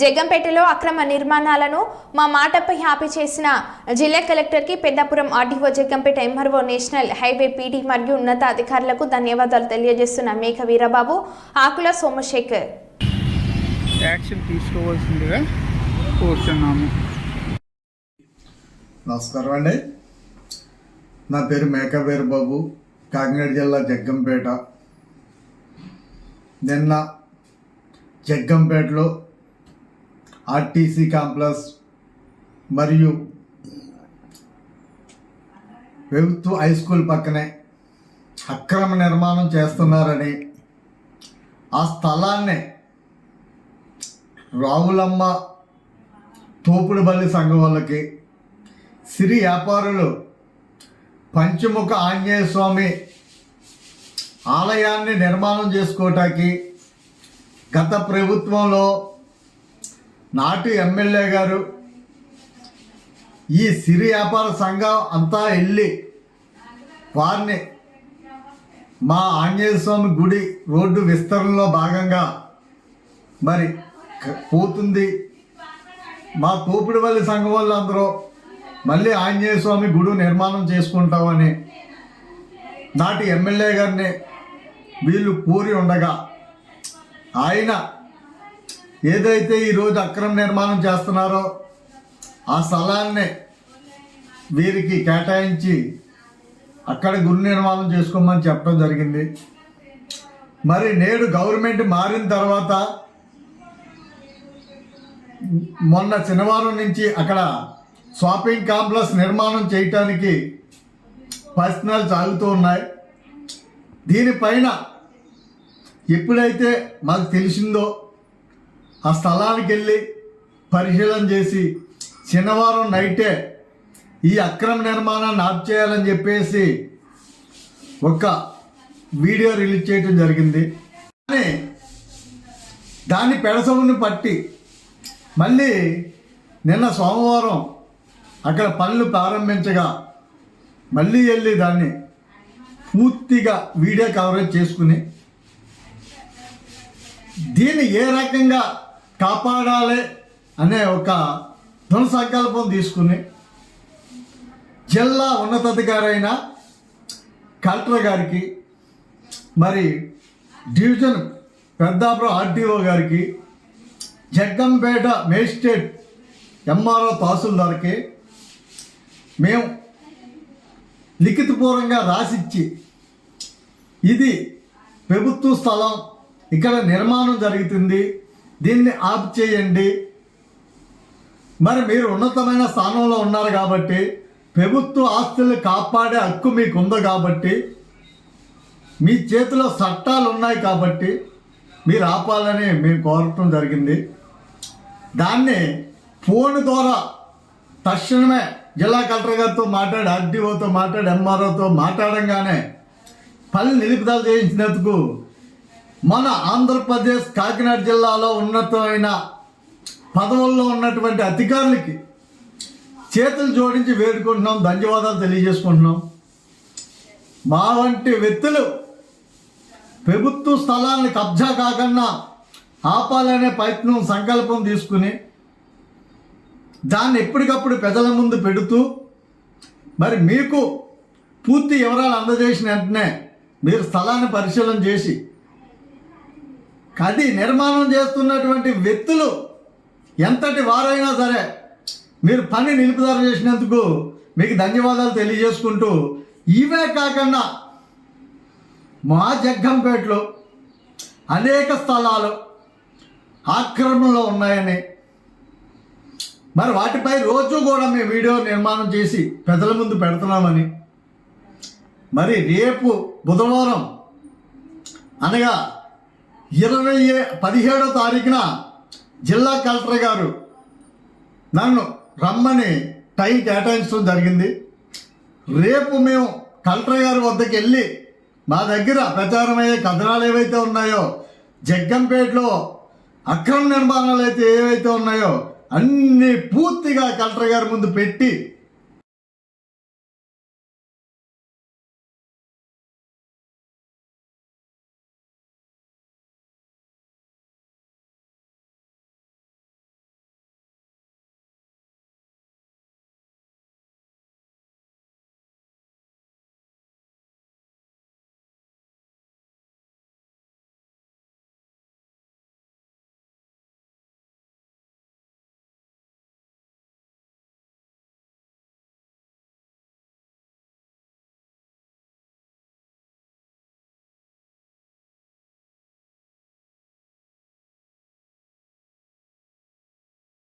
జగ్గంపేటలో అక్రమ నిర్మాణాలను మా మాటపై హాపీ చేసిన జిల్లా కలెక్టర్కి Peddapuram RDO Jaggampet MRO national highway PD మరియు ఉన్నత అధికారులకు ధన్యవాదాలు తెలియజేస్తున్న మేఘ వీరబాబు ఆకుల సోమశేఖర్. యాక్షన్ తీసుకోవాల్సిందిగా కోరుచున్నాము. నమస్కారం అండి. నా పేరు మేకవేరు బాబు కాకినాడ జిల్లా జగ్గంపేట. నిన్న జగ్గంపేటలో ఆర్టీసీ కాంప్లెక్స్ మరియు ప్రభుత్వ హై స్కూల్ పక్కనే అక్రమ నిర్మాణం చేస్తున్నారని ఆ స్థలాన్ని రావులమ్మ తోపుడుబల్లి సంఘం వాళ్ళకి సిరి వ్యాపారులు పంచముఖ ఆంజనేయ స్వామి ఆలయాన్ని నిర్మాణం చేసుకోవటానికి గత ప్రభుత్వంలో నాటి ఎమ్మెల్యే గారు ఈ సిరి వ్యాపార సంఘం అంతా వెళ్ళి వారిని మా ఆంజనేయ స్వామి గుడి రోడ్డు విస్తరణలో భాగంగా మరి పోతుంది. మా తోపుడువల్లి సంఘం వాళ్ళు అందరూ మళ్ళీ ఆంజనేయ స్వామి గుడి నిర్మాణం చేసుకుంటామని నాటి ఎమ్మెల్యే గారిని వీళ్ళు కోరి ఉండగా ఆయన ఏదైతే ఈరోజు అక్రమ నిర్మాణం చేస్తున్నారో ఆ స్థలాన్ని వీరికి కేటాయించి అక్కడ గురు నిర్మాణం చేసుకోమని చెప్పడం జరిగింది. మరి నేడు గవర్నమెంట్ మారిన తర్వాత మొన్న శనివారం నుంచి అక్కడ షాపింగ్ కాంప్లెక్స్ నిర్మాణం చేయటానికి ప్రశ్నలు సాగుతూ ఉన్నాయి. దీనిపైన ఎప్పుడైతే మాకు తెలిసిందో ఆ స్థలానికి వెళ్ళి పరిశీలన చేసి శనివారం నైటే ఈ అక్రమ నిర్మాణాన్ని ఆప్ చేయాలని చెప్పేసి ఒక వీడియో రిలీజ్ చేయడం జరిగింది. కానీ దాన్ని పెడసముని పట్టి మళ్ళీ నిన్న సోమవారం అక్కడ పనులు ప్రారంభించగా మళ్ళీ వెళ్ళి దాన్ని పూర్తిగా వీడియో కవరేజ్ చేసుకుని దీన్ని ఏ రకంగా కాపాడాలి అనే ఒక దృఢ సంకల్పం తీసుకుని జిల్లా ఉన్నతాధికారైన కలెక్టర్ గారికి మరి డివిజన్ పెద్దాపురం ఆర్టీఓ గారికి జగ్గంపేట మేజిస్ట్రేట్ ఎంఆర్ఓ తహసీల్దార్కి మేము లిఖితపూర్వంగా రాసిచ్చి ఇది ప్రభుత్వ స్థలం ఇక్కడ నిర్మాణం జరుగుతుంది. దీన్ని ఆప్ చేయండి. మరి మీరు ఉన్నతమైన స్థానంలో ఉన్నారు కాబట్టి ప్రభుత్వ ఆస్తులు కాపాడే హక్కు మీకు ఉంది కాబట్టి మీ చేతిలో చట్టాలు ఉన్నాయి కాబట్టి మీరు ఆపాలని మేము కోరటం జరిగింది. దాన్ని ఫోన్ ద్వారా తక్షణమే జిల్లా కలెక్టర్ గారితో మాట్లాడి ఆర్డీఓతో మాట్లాడి ఎంఆర్ఓతో మాట్లాడంగానే పని నిలుపుదల చేయించినందుకు మన ఆంధ్రప్రదేశ్ కాకినాడ జిల్లాలో ఉన్నతమైన పదవుల్లో ఉన్నటువంటి అధికారులకి చేతులు జోడించి వేడుకుంటున్నాం ధన్యవాదాలు తెలియజేసుకుంటున్నాం. మా వంటి వ్యక్తులు ప్రభుత్వ స్థలాన్ని కబ్జా కాకుండా ఆపాలనే ప్రయత్నం సంకల్పం తీసుకుని దాన్ని ఎప్పటికప్పుడు ప్రజల ముందు పెడుతూ మరి మీకు పూర్తి వివరాలు అందజేసిన వెంటనే మీరు స్థలాన్ని పరిశీలన చేసి కది నిర్మాణం చేస్తున్నటువంటి వ్యక్తులు ఎంతటి వారైనా సరే మీరు పని నిలుపుదల చేసినందుకు మీకు ధన్యవాదాలు తెలియజేసుకుంటూ ఇవే కాకుండా మా జగ్గంపేటలో అనేక స్థలాలు ఆక్రమణలో ఉన్నాయని మరి వాటిపై రోజు కూడా మేము వీడియో నిర్మాణం చేసి ప్రజల ముందు పెడుతున్నామని మరి రేపు బుధవారం అనగా ఇరవై పదిహేడో తారీఖున జిల్లా కలెక్టర్ గారు నన్ను రమ్మని టైం కేటాయించడం జరిగింది. రేపు మేము కలెక్టర్ గారి వద్దకు వెళ్ళి మా దగ్గర ప్రచారమయ్యే కథనాలు ఏవైతే ఉన్నాయో జగ్గంపేటలో అక్రమ నిర్మాణాలు అయితే ఏవైతే ఉన్నాయో అన్ని పూర్తిగా కలెక్టర్ గారి ముందు పెట్టి